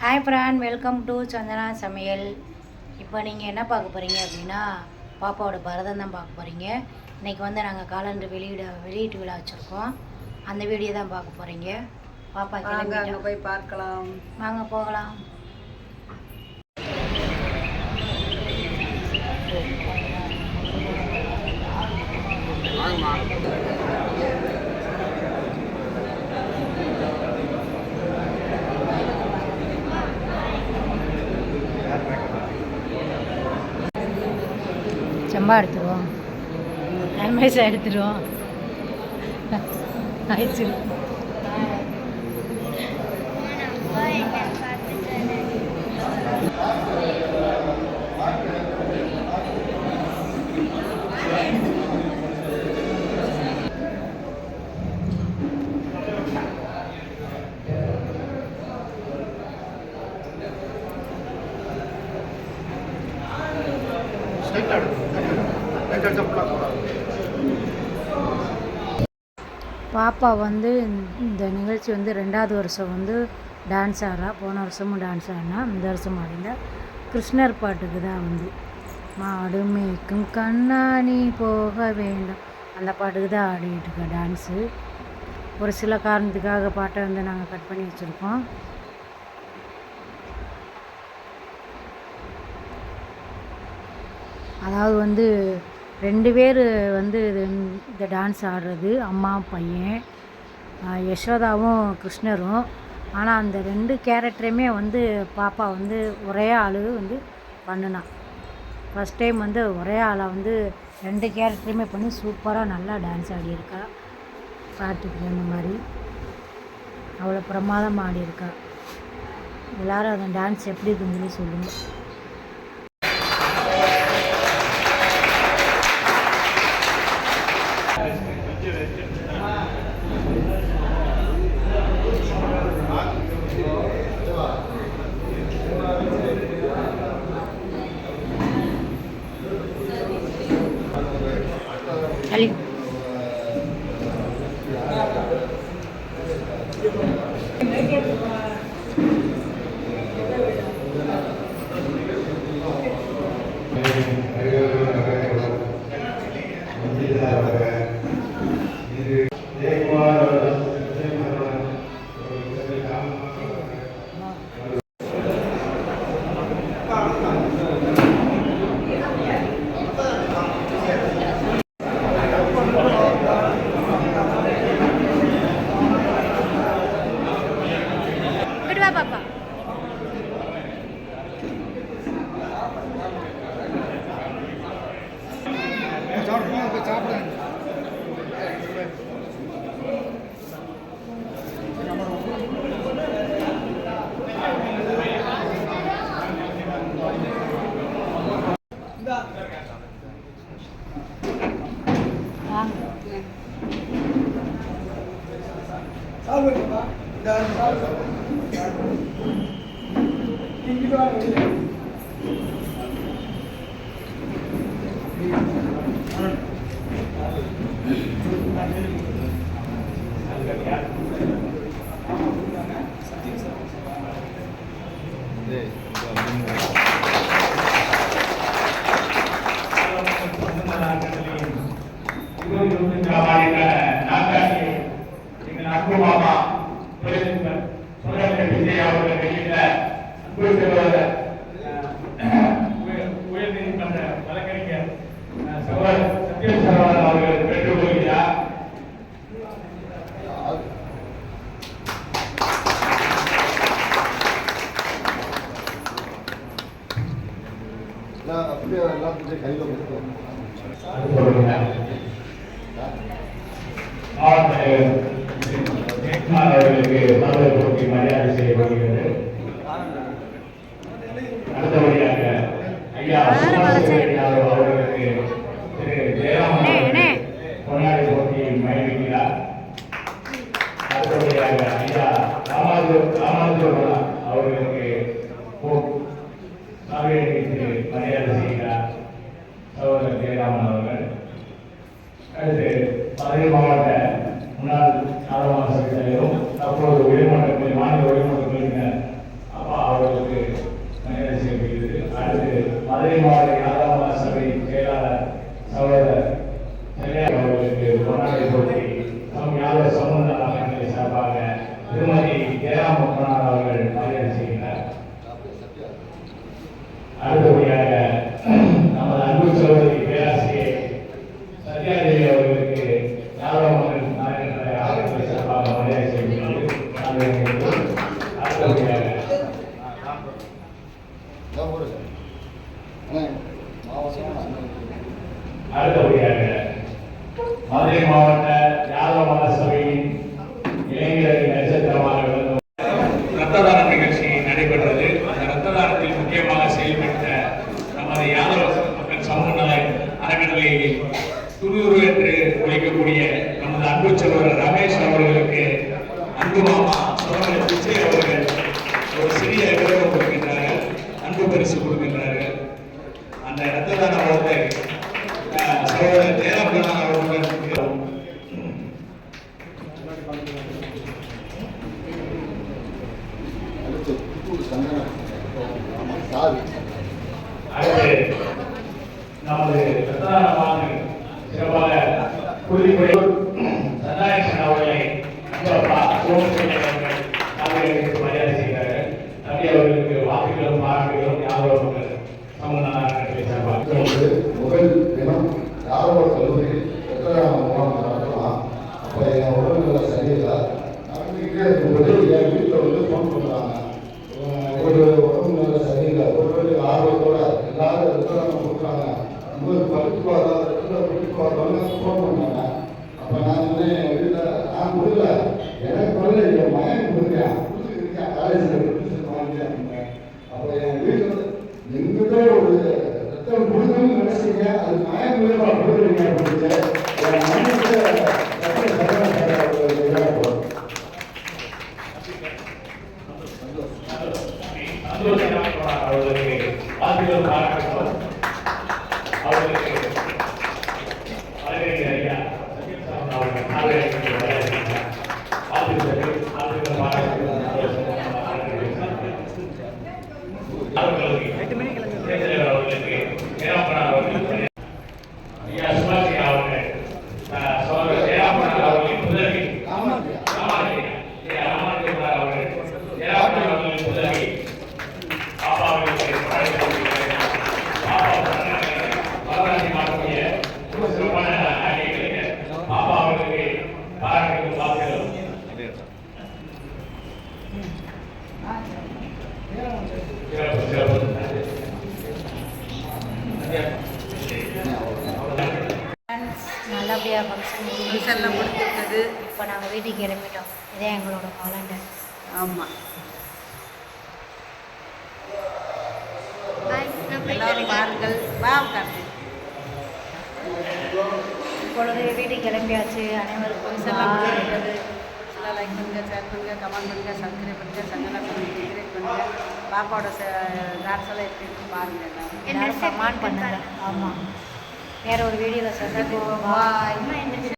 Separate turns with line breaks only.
Hi ஃப்ரான் welcome to Chandana சமையல் இப்போ நீங்கள் என்ன பார்க்க போகிறீங்க அப்படின்னா பாப்பாவோட பரதம் தான் பார்க்க போகிறீங்க இன்றைக்கி வந்து நாங்கள் காலண்டர் வெளியிட வெளியீட்டு விழா வச்சுருக்கோம். அந்த வீடியோ தான் பார்க்க போகிறீங்க பாப்பா கிளம்பிட்டோம்
போய் பார்க்கலாம்.
வாங்க போகலாம். செம்பா எடுத்துருவோம். ஹேண்ட்மேஸா எடுத்துருவோம். ஆயிடுச்சு. பாப்பா வந்து இந்த நிகழ்ச்சி வந்து ரெண்டாவது வருஷம் வந்து டான்ஸ் ஆடுறா. போன வருஷமும் டான்ஸ் ஆடினா இந்த வருஷம் ஆடினா கிருஷ்ணர் பாட்டுக்கு தான் வந்து. மாடு மேய்க்கும் கண்ணாணி போக வேண்டும். அந்த பாட்டுக்கு தான் ஆடிட்டு இருக்கா டான்ஸு ஒரு சில காரணத்துக்காக பாட்டை வந்து நாங்கள் கட் பண்ணி வச்சுருக்கோம். அதாவது வந்து ரெண்டு பேர் வந்து இந்த டான்ஸ் ஆடுறது அம்மா பையன் யசோதாவும் கிருஷ்ணரும். ஆனால் அந்த ரெண்டு கேரக்டரையுமே வந்து பாப்பா வந்து ஒரே ஆள் வந்து பண்ணினான் ஃபஸ்ட் டைம் வந்து ஒரே ஆளாக வந்து ரெண்டு கேரக்டருமே பண்ணி சூப்பராக நல்லா டான்ஸ் ஆடியிருக்கா. பாட்டுக்கு தகுந்த மாதிரி. அவ்வளோ பிரமாதமாக ஆடியிருக்கா. எல்லாரும் அந்த டான்ஸ் எப்படி இருக்குன்னு சொல்லி சொல்லுங்கள் இங்கிட்டு வா
네,
감사합니다. எல்லாத்துக்கும் கையில்
அவர்களுக்கு மலர் போட்டி மரியாதை செய்யப்படுகிறது அடுத்தபடியாக ஐயா அடுத்து மதுரை மாவட்ட முன்னாள் நாடாளுமன்ற சபை தலைவரும் தற்போது உயர்மன்றத்தில் மாநில உயர்மன்றத்தில்
அப்பா அவர்களுக்கு மரியாதை செய்யப்படுகிறது
அடுத்து மதுரை மாவட்ட நாடாளுமன்ற சபை செயலாளர் சகோதரர் செல்லையார் அவர்களுக்கு பொன்னாடை போட்டி சம் யாதவ் சம்பந்தராமன் சார்பாக திருமதி ஜெயராம் அவர்கள் Solomon is 9 அன்பு மாமா அவர்கள் ஒரு சிறிய விரதம் கொடுக்கின்றார்கள். அன்பு பரிசு கொடுக்கின்றார்கள். அந்த இடத்துல தான் அவருக்கு சகோதரர் ஜெயலலிதா அவர்களுடன் நமது ரத்தான சிறப்பாக குறிப்பிட
Gracias. உண்மையில் நினைச்சீங்க அது நியாயம் மூலமா கொடுக்குறீங்க அப்படின்னு
அவர்களுக்கு ஆசிரியர் பாராட்டுகிறோம்
நல்லபடியாக ஃபங்க்ஷன்
ஃபங்க்ஷனில் முடிஞ்சிருக்குது
இப்போ நாங்கள் வீட்டுக்கு கிளம்பிட்டோம். இதே எங்களோட காலண்டர்
ஆமாம் பாருங்கள் வா கார்த்திக்
இப்பொழுது வீட்டுக்கு கிளம்பியாச்சு. அனைவருக்கும்
லைக் பண்ணுங்கள் ஷேர் பண்ணுங்கள் கமெண்ட் பண்ணுங்கள் சப்ஸ்கிரைப் பண்ணுங்கள் சங்கலா பண்ணுங்கள் பாப்பாவோட டான்ஸ் எப்படி பாருங்கள் எல்லாரும்
கமெண்ட் ஆமாம் வேற ஒரு வீடியோவில்
சொல்கிறேன்
பாய்